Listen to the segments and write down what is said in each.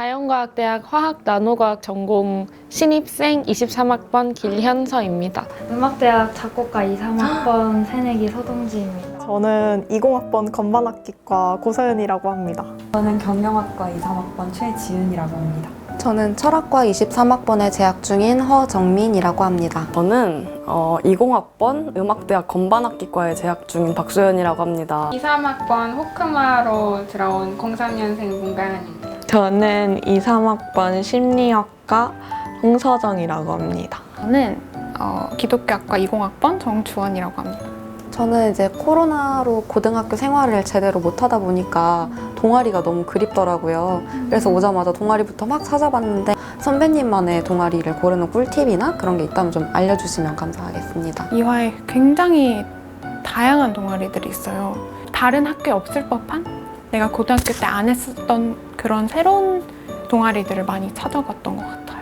자연과학대학 화학 나노과학 전공 신입생 23학번 길현서입니다. 음악대학 작곡가 2, 3학번 새내기 서동지입니다. 저는 20학번 건반악기과 고서연이라고 합니다. 저는 경영학과 2, 3학번 최지은이라고 합니다. 저는 철학과 23학번에 재학 중인 허정민이라고 합니다. 저는 어, 20학번 음악대학 건반악기과에 재학 중인 박소연이라고 합니다. 2, 3학번 호크마로 들어온 03년생 문가연입니다. 저는 2, 3학번 심리학과 홍서정이라고 합니다. 저는 어, 기독교학과 20학번 정주원이라고 합니다. 저는 이제 코로나로 고등학교 생활을 제대로 못 하다 보니까 동아리가 너무 그립더라고요. 그래서 오자마자 동아리부터 막 찾아봤는데 선배님만의 동아리를 고르는 꿀팁이나 그런 게 있다면 좀 알려주시면 감사하겠습니다. 이화에 굉장히 다양한 동아리들이 있어요. 다른 학교에 없을 법한 내가 고등학교 때 안 했었던 그런 새로운 동아리들을 많이 찾아봤던 것 같아요.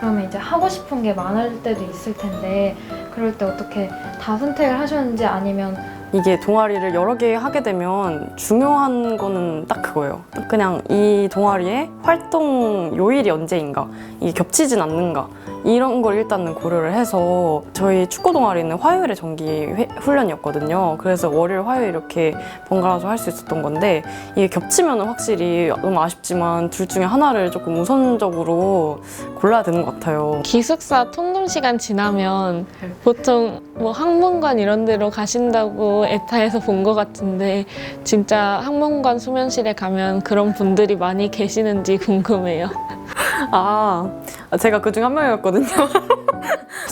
그러면 이제 하고 싶은 게 많을 때도 있을 텐데 그럴 때 어떻게 다 선택을 하셨는지 아니면 이게 동아리를 여러 개 하게 되면 중요한 거는 딱 그거예요. 그냥 이 동아리의 활동 요일이 언제인가, 이게 겹치진 않는가, 이런 걸 일단은 고려를 해서 저희 축구 동아리는 화요일에 정기 회- 훈련이었거든요. 그래서 월요일, 화요일 이렇게 번갈아서 할 수 있었던 건데 이게 겹치면 확실히 너무 아쉽지만 둘 중에 하나를 조금 우선적으로 골라야 되는 것 같아요. 기숙사 통금 시간 지나면 보통 뭐 학문관 이런 데로 가신다고 에타에서 본 것 같은데 진짜 학문관 수면실에 가면 그런 분들이 많이 계시는지 궁금해요. 아, 제가 그 중 한 명이었거든요.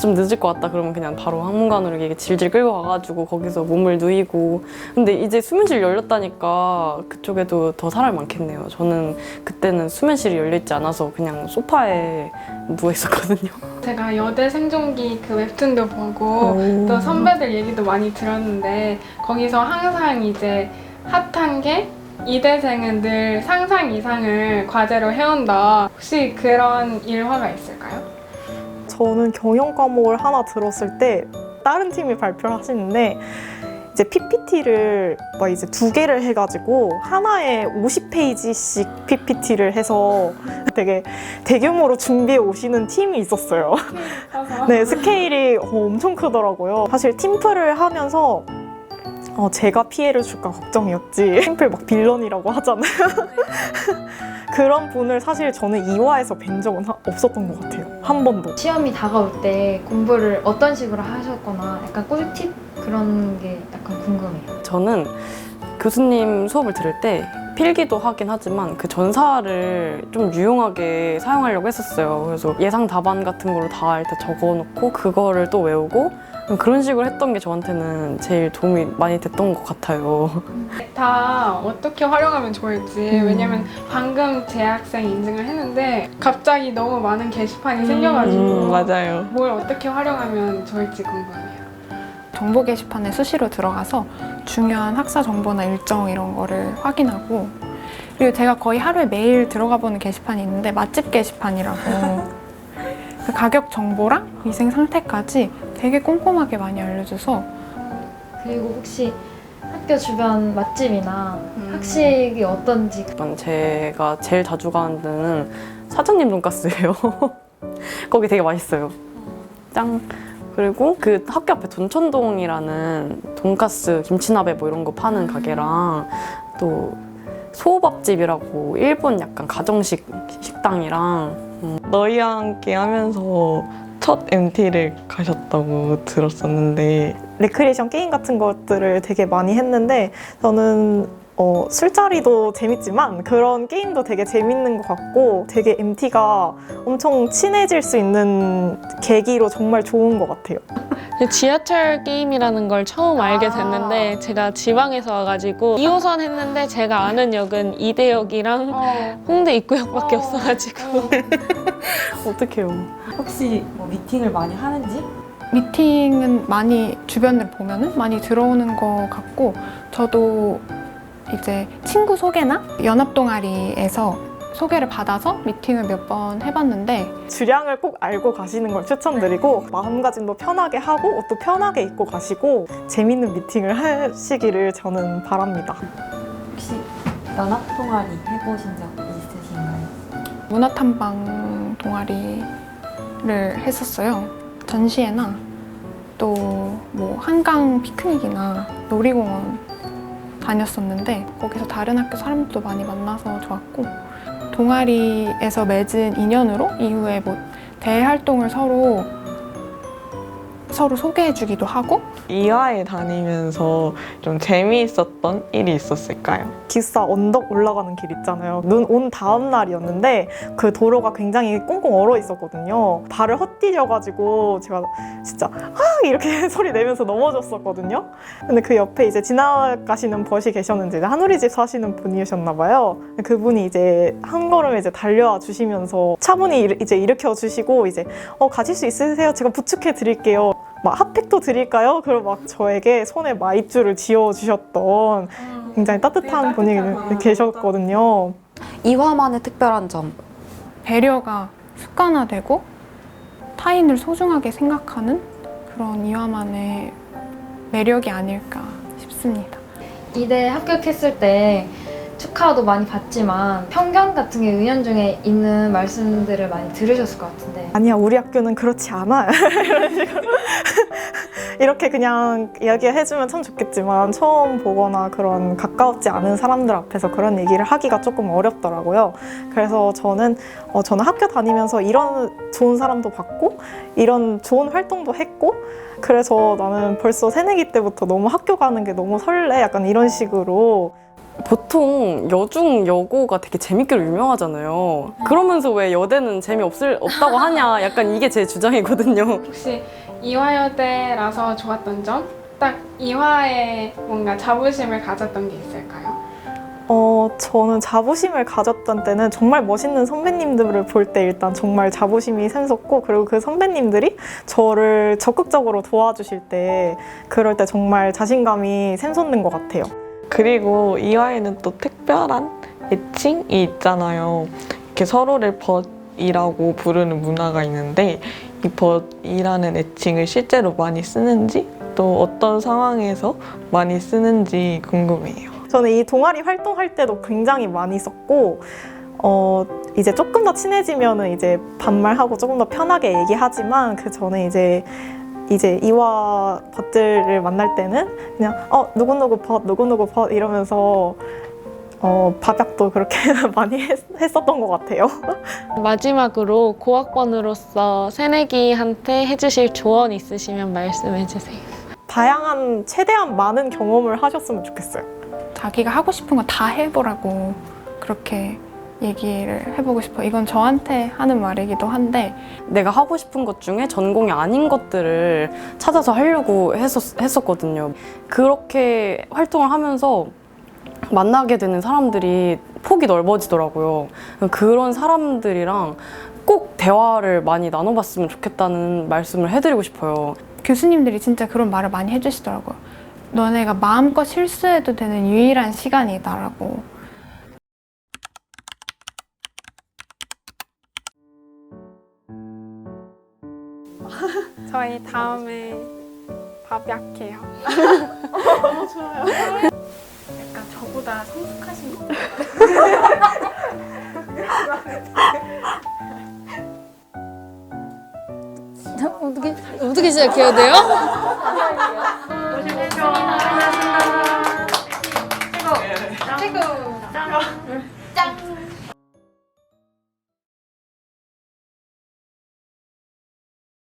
좀 늦을 것 같다 그러면 그냥 바로 학문관으로 이게 질질 끌고 가가지고 거기서 몸을 누이고 근데 이제 수면실 열렸다니까 그쪽에도 더 사람이 많겠네요. 저는 그때는 수면실이 열려있지 않아서 그냥 소파에 누워 있었거든요. 제가 여대 생존기 그 웹툰도 보고 또 선배들 얘기도 많이 들었는데 거기서 항상 이제 핫한 게 이대생은 늘 상상 이상을 과제로 해온다. 혹시 그런 일화가 있을까요? 저는 경영 과목을 하나 들었을 때 다른 팀이 발표를 하시는데 이제 PPT를 막 이제 두 개를 해가지고 하나에 50페이지씩 PPT를 해서 되게 대규모로 준비해 오시는 팀이 있었어요. 네, 스케일이 어, 엄청 크더라고요. 사실 팀플을 하면서 어, 제가 피해를 줄까 걱정이었지. 팀플 막 빌런이라고 하잖아요. 그런 분을 사실 저는 이화에서 뵌 적은 하- 없었던 것 같아요. 한 번도. 시험이 다가올 때 공부를 어떤 식으로 하셨거나 약간 꿀팁 그런 게 약간 궁금해요. 저는 교수님 수업을 들을 때 필기도 하긴 하지만 그 전사를 좀 유용하게 사용하려고 했었어요. 그래서 예상 답안 같은 거를 다할때 적어놓고 그거를 또 외우고 그런 식으로 했던 게 저한테는 제일 도움이 많이 됐던 것 같아요. 다 어떻게 활용하면 좋을지 왜냐면 방금 재학생 인증을 했는데 갑자기 너무 많은 게시판이 생겨가지고 음, 맞아요. 뭘 어떻게 활용하면 좋을지 궁금해요. 정보 게시판에 수시로 들어가서 중요한 학사 정보나 일정 이런 거를 확인하고 그리고 제가 거의 하루에 매일 들어가 보는 게시판이 있는데 맛집 게시판이라고 그 가격 정보랑 위생 상태까지 되게 꼼꼼하게 많이 알려줘서 그리고 혹시 학교 주변 맛집이나 음. 학식이 어떤지 일단 제가 제일 자주 가는 데는 사장님 돈가스예요. 거기 되게 맛있어요. 짱. 그리고 그 학교 앞에 돈천동이라는 돈가스, 김치나베 뭐 이런 거 파는 가게랑 또 소밥집이라고 일본 약간 가정식 식당이랑 너희와 함께 하면서 첫 MT를 가셨다고 들었었는데 레크리에이션 게임 같은 것들을 되게 많이 했는데 저는 어, 술자리도 재밌지만 그런 게임도 되게 재밌는 것 같고 되게 MT가 엄청 친해질 수 있는 계기로 정말 좋은 것 같아요. 지하철 게임이라는 걸 처음 알게 됐는데 제가 지방에서 와가지고 2호선 했는데 제가 아는 역은 이대역이랑 어, 홍대 입구역밖에 없어가지고 어떡해요. 혹시 뭐 미팅을 많이 하는지? 미팅은 많이 주변을 보면은 많이 들어오는 것 같고 저도 이제 친구 소개나 연합 동아리에서 소개를 받아서 미팅을 몇 번 해봤는데 주량을 꼭 알고 가시는 걸 추천드리고 마음가짐도 편하게 하고 옷도 편하게 입고 가시고 재밌는 미팅을 하시기를 저는 바랍니다. 혹시 연합 동아리 해보신 적 있으신가요? 문화탐방 동아리를 했었어요. 전시회나 또 뭐 한강 피크닉이나 놀이공원 다녔었는데 거기서 다른 학교 사람들도 많이 만나서 좋았고 동아리에서 맺은 인연으로 이후에 뭐 대외 활동을 서로 서로 소개해주기도 하고 이화에 다니면서 좀 재미있었던 일이 있었을까요? 기숙사 언덕 올라가는 길 있잖아요. 눈 온 다음 날이었는데 그 도로가 굉장히 꽁꽁 얼어 있었거든요. 발을 헛디뎌가지고 제가 진짜 아 이렇게 소리 내면서 넘어졌었거든요. 근데 그 옆에 이제 지나가시는 벗이 계셨는지 한우리 집 사시는 분이셨나 봐요. 그분이 이제 한 걸음 이제 달려와 주시면서 차분히 일- 이제 일으켜 주시고 이제 어 가실 수 있으세요? 제가 부축해 드릴게요. 막 핫팩도 드릴까요? 그리고 막 저에게 손에 마이쮸를 지어 주셨던 굉장히 따뜻한 분이 계셨거든요. 이화만의 특별한 점. 배려가 습관화되고 타인을 소중하게 생각하는 그런 이화만의 매력이 아닐까 싶습니다. 이대 합격했을 때 축하도 많이 받지만 편견 같은 게 은연중에 있는 말씀들을 많이 들으셨을 것 같은데. 아니야 우리 학교는 그렇지 않아. 이런 식으로. 이렇게 그냥 이야기해주면 참 좋겠지만 처음 보거나 그런 가까웠지 않은 사람들 앞에서 그런 얘기를 하기가 조금 어렵더라고요. 그래서 저는 어, 저는 학교 다니면서 이런 좋은 사람도 봤고 이런 좋은 활동도 했고 그래서 나는 벌써 새내기 때부터 너무 학교 가는 게 너무 설레. 약간 이런 식으로 보통 여중 여고가 되게 재밌기로 유명하잖아요. 그러면서 왜 여대는 재미없을 없다고 하냐? 약간 이게 제 주장이거든요. 혹시 이화여대라서 좋았던 점? 딱 이화에 뭔가 자부심을 가졌던 게 있을까요? 어, 저는 자부심을 가졌던 때는 정말 멋있는 선배님들을 볼 때 일단 정말 자부심이 샘솟고 그리고 그 선배님들이 저를 적극적으로 도와주실 때 그럴 때 정말 자신감이 샘솟는 것 같아요. 그리고 이 화에는 또 특별한 애칭이 있잖아요. 이렇게 서로를 벗이라고 부르는 문화가 있는데 이 벗이라는 애칭을 실제로 많이 쓰는지 또 어떤 상황에서 많이 쓰는지 궁금해요. 저는 이 동아리 활동할 때도 굉장히 많이 썼고 어 이제 조금 더 친해지면은 이제 반말하고 조금 더 편하게 얘기하지만 그 전에 이제 이제 이화 벗들을 만날 때는 그냥 어 누구누구 벗 누구누구 벗 이러면서 어 밥약도 그렇게 많이 했, 했었던 것 같아요. 마지막으로 고학번으로서 새내기한테 해주실 조언 있으시면 말씀해주세요. 다양한 최대한 많은 경험을 하셨으면 좋겠어요. 자기가 하고 싶은 거 다 해보라고 그렇게 얘기를 해보고 싶어. 이건 저한테 하는 말이기도 한데 내가 하고 싶은 것 중에 전공이 아닌 것들을 찾아서 하려고 했었, 했었거든요. 그렇게 활동을 하면서 만나게 되는 사람들이 폭이 넓어지더라고요. 그런 사람들이랑 꼭 대화를 많이 나눠봤으면 좋겠다는 말씀을 해드리고 싶어요. 교수님들이 진짜 그런 말을 많이 해주시더라고요. 너네가 마음껏 실수해도 되는 유일한 시간이다라고. 저희 다음에 밥 약해요. 너무 좋아요. 약간 저보다 성숙하신 것 어떻게 어떻게 시작해야 돼요? 같아요. 최고. 최고.